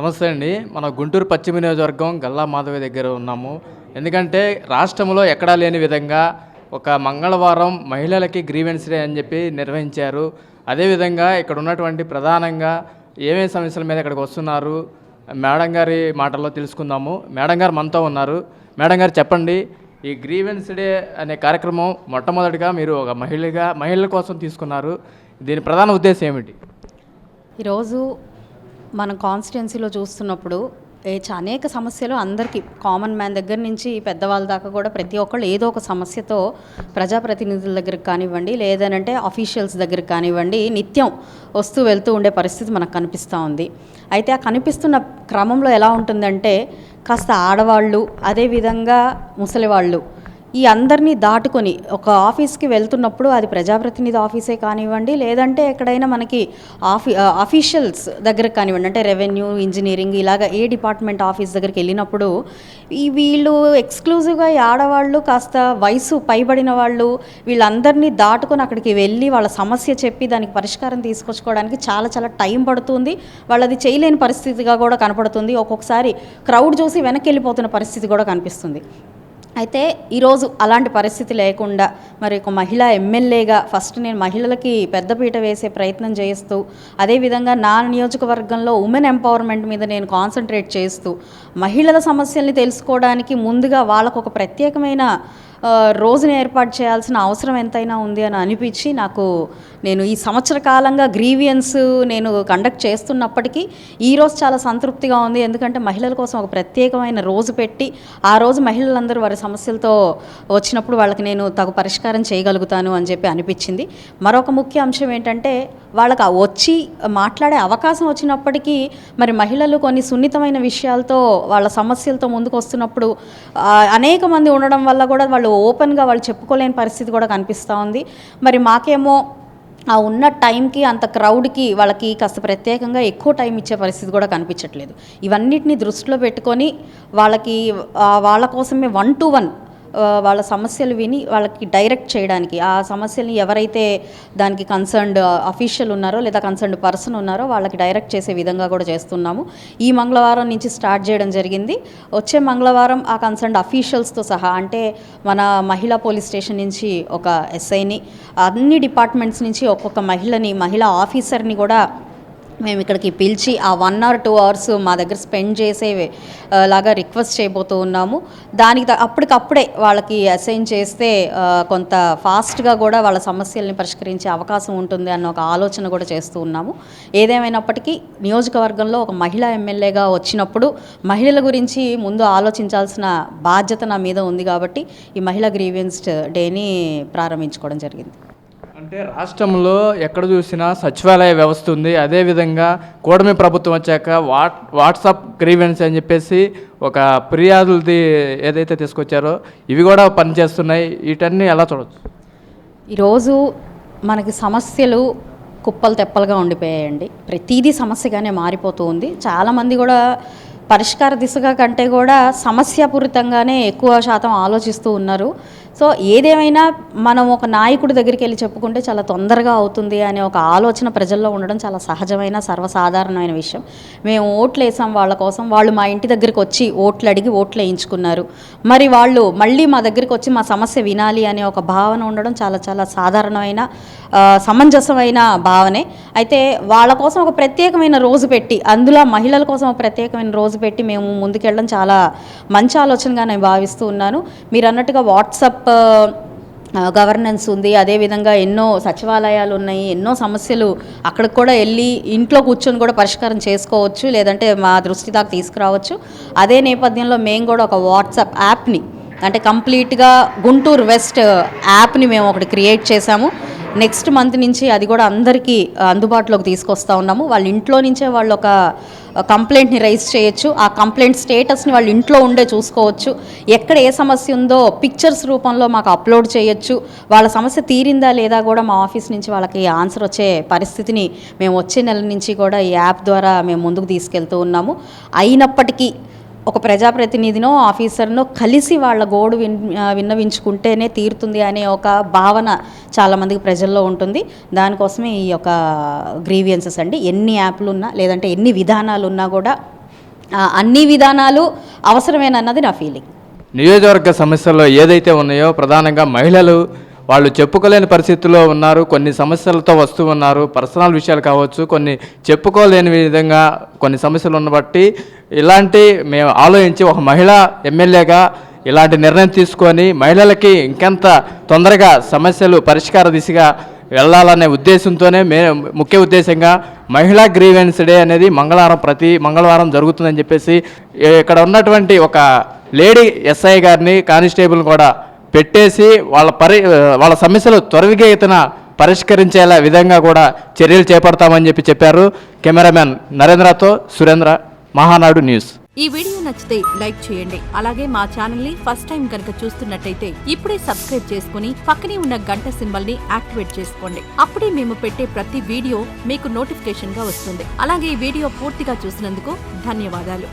నమస్తే అండి. మన గుంటూరు పశ్చిమ నియోజకవర్గం గల్లా మాధవి దగ్గర ఉన్నాము. ఎందుకంటే రాష్ట్రంలో ఎక్కడా లేని విధంగా ఒక మంగళవారం మహిళలకి గ్రీవెన్స్ డే అని చెప్పి నిర్వహించారు. అదేవిధంగా ఇక్కడ ఉన్నటువంటి ప్రధానంగా ఏమేమి సమస్యల మీద ఇక్కడికి వస్తున్నారు మేడం గారి మాటల్లో తెలుసుకుందాము. మేడం గారు మనతో ఉన్నారు. మేడం గారు చెప్పండి ఈ గ్రీవెన్స్ డే అనే కార్యక్రమం మొట్టమొదటిగా మీరు ఒక మహిళగా మహిళల కోసం తీసుకున్నారు. దీని ప్రధాన ఉద్దేశం ఏమిటి? ఈరోజు మనం కాన్స్టిట్యున్సీలో చూస్తున్నప్పుడు అనేక సమస్యలు అందరికీ కామన్ మ్యాన్ దగ్గర నుంచి పెద్దవాళ్ళ దాకా కూడా ప్రతి ఒక్కళ్ళు ఏదో ఒక సమస్యతో ప్రజాప్రతినిధుల దగ్గరికి కానివ్వండి లేదనంటే అఫీషియల్స్ దగ్గరికి కానివ్వండి నిత్యం వస్తూ వెళ్తూ ఉండే పరిస్థితి మనకు కనిపిస్తూ ఉంది. అయితే ఆ కనిపిస్తున్న క్రమంలో ఎలా ఉంటుందంటే కాస్త ఆడవాళ్ళు అదేవిధంగా ముసలివాళ్ళు ఈ అందరినీ దాటుకొని ఒక ఆఫీస్కి వెళ్తున్నప్పుడు అది ప్రజాప్రతినిధి ఆఫీసే కానివ్వండి లేదంటే ఎక్కడైనా మనకి ఆఫీ అఫీషియల్స్ దగ్గరకు కానివ్వండి అంటే రెవెన్యూ ఇంజనీరింగ్ ఇలాగ ఏ డిపార్ట్మెంట్ ఆఫీస్ దగ్గరికి వెళ్ళినప్పుడు ఈ వీళ్ళు ఎక్స్క్లూజివ్గా ఈ ఆడవాళ్ళు కాస్త వయసు పైబడిన వాళ్ళు వీళ్ళందరినీ దాటుకొని అక్కడికి వెళ్ళి వాళ్ళ సమస్య చెప్పి దానికి పరిష్కారం తీసుకొచ్చుకోవడానికి చాలా చాలా టైం పడుతుంది. వాళ్ళది చేయలేని పరిస్థితిగా కూడా కనపడుతుంది. ఒక్కొక్కసారి క్రౌడ్ చూసి వెనక్కి వెళ్ళిపోతున్న పరిస్థితి కూడా కనిపిస్తుంది. అయితే ఈరోజు అలాంటి పరిస్థితి లేకుండా మరి ఒక మహిళా ఎమ్మెల్యేగా ఫస్ట్ నేను మహిళలకి పెద్దపీట వేసే ప్రయత్నం చేస్తూ అదేవిధంగా నా నియోజకవర్గంలో ఉమెన్ ఎంపవర్మెంట్ మీద నేను కాన్సన్ట్రేట్ చేస్తూ మహిళల సమస్యల్ని తెలుసుకోవడానికి ముందుగా వాళ్ళకు ఒక ప్రత్యేకమైన రోజుని ఏర్పాటు చేయాల్సిన అవసరం ఎంతైనా ఉంది అని అనిపించి నాకు నేను ఈ సంవత్సర కాలంగా గ్రీవియన్స్ నేను కండక్ట్ చేస్తున్నప్పటికీ ఈ రోజు చాలా సంతృప్తిగా ఉంది. ఎందుకంటే మహిళల కోసం ఒక ప్రత్యేకమైన రోజు పెట్టి ఆ రోజు మహిళలందరూ వారి సమస్యలతో వచ్చినప్పుడు వాళ్ళకి నేను తగు పరిష్కారం చేయగలుగుతాను అని చెప్పి అనిపించింది. మరొక ముఖ్య అంశం ఏంటంటే వాళ్ళకి వచ్చి మాట్లాడే అవకాశం వచ్చినప్పటికీ మరి మహిళలు కొన్ని సున్నితమైన విషయాలతో వాళ్ళ సమస్యలతో ముందుకు వస్తున్నప్పుడు అనేక మంది ఉండడం వల్ల కూడా వాళ్ళు ఓపెన్గా వాళ్ళు చెప్పుకోలేని పరిస్థితి కూడా కనిపిస్తూ ఉంది. మరి మాకేమో ఆ ఉన్న టైంకి అంత క్రౌడ్కి వాళ్ళకి కాస్త ప్రత్యేకంగా ఎక్కువ టైం ఇచ్చే పరిస్థితి కూడా కనిపించట్లేదు. ఇవన్నిటిని దృష్టిలో పెట్టుకొని వాళ్ళకి వాళ్ళ కోసమే వన్ టు వన్ వాళ్ళ సమస్యలు విని వాళ్ళకి డైరెక్ట్ చేయడానికి ఆ సమస్యల్ని ఎవరైతే దానికి కన్సర్న్డ్ అఫీషియల్ ఉన్నారో లేదా కన్సర్న్డ్ పర్సన్ ఉన్నారో వాళ్ళకి డైరెక్ట్ చేసే విధంగా కూడా చేస్తున్నాము. ఈ మంగళవారం నుంచి స్టార్ట్ చేయడం జరిగింది. వచ్చే మంగళవారం ఆ కన్సర్న్డ్ అఫీషియల్స్తో సహా అంటే మన మహిళా పోలీస్ స్టేషన్ నుంచి ఒక ఎస్ఐని అన్ని డిపార్ట్మెంట్స్ నుంచి ఒక్కొక్క మహిళని మహిళా ఆఫీసర్ని కూడా మేము ఇక్కడికి పిలిచి ఆ వన్ అవర్ టూ అవర్స్ మా దగ్గర స్పెండ్ చేసే లాగా రిక్వెస్ట్ చేయబోతూ ఉన్నాము. దానికి అప్పటికప్పుడే వాళ్ళకి అసైన్ చేస్తే కొంత ఫాస్ట్గా కూడా వాళ్ళ సమస్యల్ని పరిష్కరించే అవకాశం ఉంటుంది అన్న ఒక ఆలోచన కూడా చేస్తూ ఉన్నాము. ఏదేమైనప్పటికీ నియోజకవర్గంలో ఒక మహిళా ఎమ్మెల్యేగా వచ్చినప్పుడు మహిళల గురించి ముందు ఆలోచించాల్సిన బాధ్యత నా మీద ఉంది కాబట్టి ఈ మహిళా గ్రీవియన్స్ డేని ప్రారంభించుకోవడం జరిగింది. అంటే రాష్ట్రంలో ఎక్కడ చూసినా సచివాలయ వ్యవస్థ ఉంది. అదేవిధంగా కూటమి ప్రభుత్వం వచ్చాక వాట్ వాట్సాప్ గ్రీవెన్స్ అని చెప్పేసి ఒక ఫిర్యాదులది ఏదైతే తీసుకొచ్చారో ఇవి కూడా పనిచేస్తున్నాయి. వీటన్ని ఎలా చూడవచ్చు ఈరోజు మనకి సమస్యలు కుప్పలు తెప్పలుగా ఉండిపోయాయండి. ప్రతిదీ సమస్యగానే మారిపోతూ ఉంది. చాలామంది కూడా పరిష్కార దిశగా కంటే కూడా సమస్యాపూరితంగానే ఎక్కువ శాతం ఆలోచిస్తూ ఉన్నారు. సో ఏదేమైనా మనం ఒక నాయకుడి దగ్గరికి వెళ్ళి చెప్పుకుంటే చాలా తొందరగా అవుతుంది అనే ఒక ఆలోచన ప్రజల్లో ఉండడం చాలా సహజమైన సర్వసాధారణమైన విషయం. మేము ఓట్లు వేసాం వాళ్ళ కోసం వాళ్ళు మా ఇంటి దగ్గరికి వచ్చి ఓట్లు అడిగి ఓట్లు వేయించుకున్నారు. మరి వాళ్ళు మళ్ళీ మా దగ్గరికి వచ్చి మా సమస్య వినాలి అనే ఒక భావన ఉండడం చాలా చాలా సాధారణమైన సమంజసమైన భావనే. అయితే వాళ్ళ కోసం ఒక ప్రత్యేకమైన రోజు పెట్టి అందులో మహిళల కోసం ఒక ప్రత్యేకమైన రోజు పెట్టి మేము ముందుకెళ్ళడం చాలా మంచి ఆలోచనగా నేను భావిస్తూ ఉన్నాను. మీరు అన్నట్టుగా వాట్సప్ గవర్నెన్స్ ఉంది. అదేవిధంగా ఎన్నో సచివాలయాలు ఉన్నాయి. ఎన్నో సమస్యలు అక్కడికి కూడా వెళ్ళి ఇంట్లో కూర్చొని కూడా పరిష్కారం చేసుకోవచ్చు లేదంటే మా దృష్టి దాకా తీసుకురావచ్చు. అదే నేపథ్యంలో మేము కూడా ఒక వాట్సాప్ యాప్ని అంటే కంప్లీట్గా గుంటూరు వెస్ట్ యాప్ని మేము ఒకటి క్రియేట్ చేశాము. నెక్స్ట్ మంత్ నుంచి అది కూడా అందరికీ అందుబాటులోకి తీసుకొస్తా ఉన్నాము. వాళ్ళ ఇంట్లో నుంచే వాళ్ళు ఒక కంప్లైంట్ని రైజ్ చేయొచ్చు. ఆ కంప్లైంట్ స్టేటస్ని వాళ్ళు ఇంట్లో ఉండే చూసుకోవచ్చు. ఎక్కడ ఏ సమస్య ఉందో పిక్చర్స్ రూపంలో మాకు అప్లోడ్ చేయొచ్చు. వాళ్ళ సమస్య తీరిందా లేదా కూడా మా ఆఫీస్ నుంచి వాళ్ళకి ఆన్సర్ వచ్చే పరిస్థితిని మేము వచ్చే నెల నుంచి కూడా ఈ యాప్ ద్వారా మేము ముందుకు తీసుకెళ్తూ ఉన్నాము. అయినప్పటికీ ఒక ప్రజాప్రతినిధినో ఆఫీసర్నో కలిసి వాళ్ళ గోడు విన్ విన్నవించుకుంటేనే తీరుతుంది అనే ఒక భావన చాలామందికి ప్రజల్లో ఉంటుంది. దానికోసమే ఈ యొక్క గ్రీవియన్సెస్ అండి. ఎన్ని యాప్లు ఉన్నా లేదంటే ఎన్ని విధానాలు ఉన్నా కూడా అన్ని విధానాలు అవసరమేనన్నది నా ఫీలింగ్. నియోజకవర్గ సమస్యల్లో ఏదైతే ఉన్నాయో ప్రధానంగా మహిళలు వాళ్ళు చెప్పుకోలేని పరిస్థితుల్లో ఉన్నారు కొన్ని సమస్యలతో వస్తూ ఉన్నారు పర్సనల్ విషయాలు కావచ్చు కొన్ని చెప్పుకోలేని విధంగా కొన్ని సమస్యలు ఉన్న బట్టి ఇలాంటి మేము ఆలోచించి ఒక మహిళ ఎమ్మెల్యేగా ఇలాంటి నిర్ణయం తీసుకొని మహిళలకి ఇంకెంత తొందరగా సమస్యలు పరిష్కార దిశగా వెళ్ళాలనే ఉద్దేశంతోనే మే ముఖ్య ఉద్దేశంగా మహిళా గ్రీవెన్స్ డే అనేది మంగళవారం ప్రతి మంగళవారం జరుగుతుందని చెప్పేసి ఇక్కడ ఉన్నటువంటి ఒక లేడీ ఎస్ఐ గారిని కానిస్టేబుల్ కూడా పెట్టేసి వాళ్ళ పరి వాళ్ళ సమస్యలు త్వరితగతిన పరిష్కరించేలా విధంగా కూడా చర్యలు చేపడతామని చెప్పి చెప్పారు కెమెరామెన్ నరేంద్రతో సురేంద్ర మహానాడు న్యూస్. ఈ వీడియో నచ్చితే లైక్ చేయండి. అలాగే మా ఛానల్ని ఫస్ట్ టైం కనుక చూస్తున్నట్టయితే ఇప్పుడే సబ్స్క్రైబ్ చేసుకుని పక్కనే ఉన్న గంట సింబల్ని యాక్టివేట్ చేసుకోండి. అప్పుడే మేము పెట్టే ప్రతి వీడియో మీకు నోటిఫికేషన్గా వస్తుంది. అలాగే ఈ వీడియో పూర్తిగా చూసినందుకు ధన్యవాదాలు.